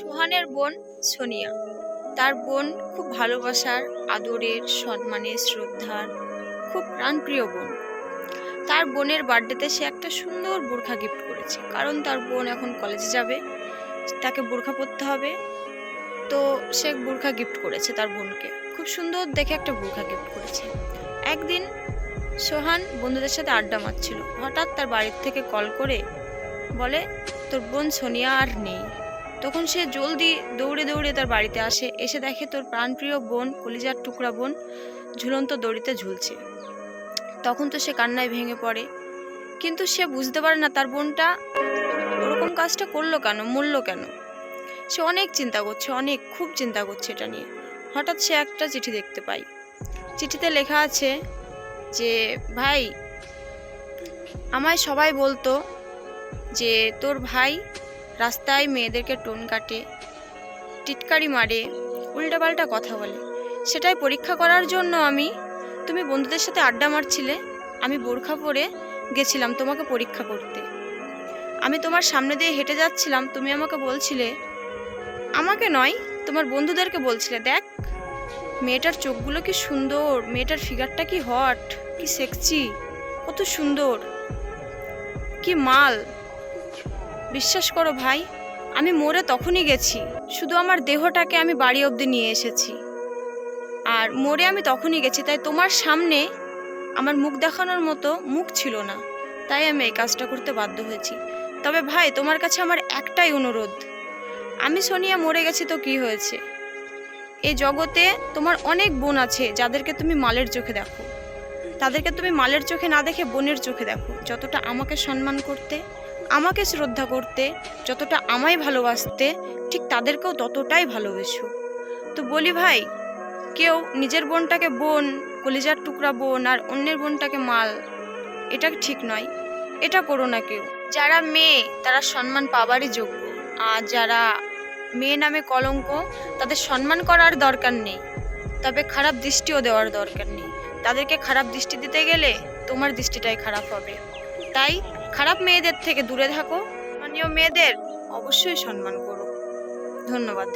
সোহানের বোন সোনিয়া। তার বোন খুব ভালোবাসার, আদরের, সম্মানের, শ্রদ্ধার, খুব প্রাণপ্রিয় বোন। তার বোনের বার্থডেতে সে একটা সুন্দর বোরখা গিফট করেছে। কারণ তার বোন এখন কলেজে যাবে, তাকে বোরখা পরতে হবে। তো সে বোরখা গিফট করেছে তার বোনকে। খুব সুন্দর দেখে একটা বোরখা গিফট করেছে। একদিন সোহান বন্ধুদের সাথে আড্ডা মারছিল। হঠাৎ তার বাড়ির থেকে কল করে বলে, তোর বোন সোনিয়া আর নেই। তখন সে জলদি দৌড়ে দৌড়ে তার বাড়িতে আসে। এসে দেখে তোর প্রাণপ্রিয় বোন, কলিজার টুকরা বোন, ঝুলন্ত দড়িতে ঝুলছে। তখন তো সে কান্নায় ভেঙে পড়ে। কিন্তু সে বুঝতে পারে না তার বোনটা ওরকম কাজটা করল কেন, মরলো কেন। সে অনেক চিন্তা করছে, অনেক, খুব চিন্তা করছে এটা নিয়ে। হঠাৎ সে একটা চিঠি দেখতে পায় চিঠিতে লেখা আছে যে, ভাই, আমায় সবাই বলতো যে, তোর ভাই রাস্তায় মেয়েদেরকে টোন কাটে, টিটকারি মারে, উল্টাপাল্টা কথা বলে। সেটাই পরীক্ষা করার জন্য আমি, তুমি বন্ধুদের সাথে আড্ডা মারছিলে, আমি বোরখা পরে গেছিলাম তোমাকে পরীক্ষা করতে। আমি তোমার সামনে দিয়ে হেঁটে যাচ্ছিলাম, তুমি আমাকে বলছিলে, আমাকে নয়, তোমার বন্ধুদেরকে বলছিলে, দেখ, মেয়েটার চোখগুলো কি সুন্দর, মেয়েটার ফিগারটা কি হট কি সেক্সি কত সুন্দর, কি মাল। বিশ্বাস করো ভাই, আমি মরে তখনই গেছি। শুধু আমার দেহটাকে আমি বাড়ি অবধি নিয়ে এসেছি। আর মরে আমি তখনই গেছি, তাই তোমার সামনে আমার মুখ দেখানোর মতো মুখ ছিল না। তাই আমি এই কাজটা করতে বাধ্য হয়েছি। তবে ভাই, তোমার কাছে আমার একটাই অনুরোধ। আমি সোনিয়া মরে গেছি তো কি হয়েছে? এই জগতে তোমার অনেক বোন আছে, যাদেরকে তুমি মালের চোখে দেখো। তাদেরকে তুমি মালের চোখে না দেখে বোনের চোখে দেখো, যতটা আমাকে সম্মান করতে আমাকে শ্রদ্ধা করতে, যতটা আমায় ভালোবাসতে, ঠিক তাদেরকেও ততটাই ভালোবেসো। তো বলি ভাই, কেউ নিজের বোনটাকে বোন, কলিজার টুকরা বোন আর অন্যের বোনটাকে মাল, এটা ঠিক নয়। এটা করো না কেউ। যারা মেয়ে, তারা সম্মান পাবারই যোগ্য। আর যারা মেয়ে নামে কলঙ্ক, তাদের সম্মান করার দরকার নেই। তবে খারাপ দৃষ্টিও দেওয়ার দরকার নেই। তাদেরকে খারাপ দৃষ্টি দিতে গেলে তোমার দৃষ্টিটাই খারাপ হবে। তাই খারাপ মেয়েদের থেকে দূরে থাকো। স্থানীয় মেয়েদের অবশ্যই সম্মান করো। ধন্যবাদ।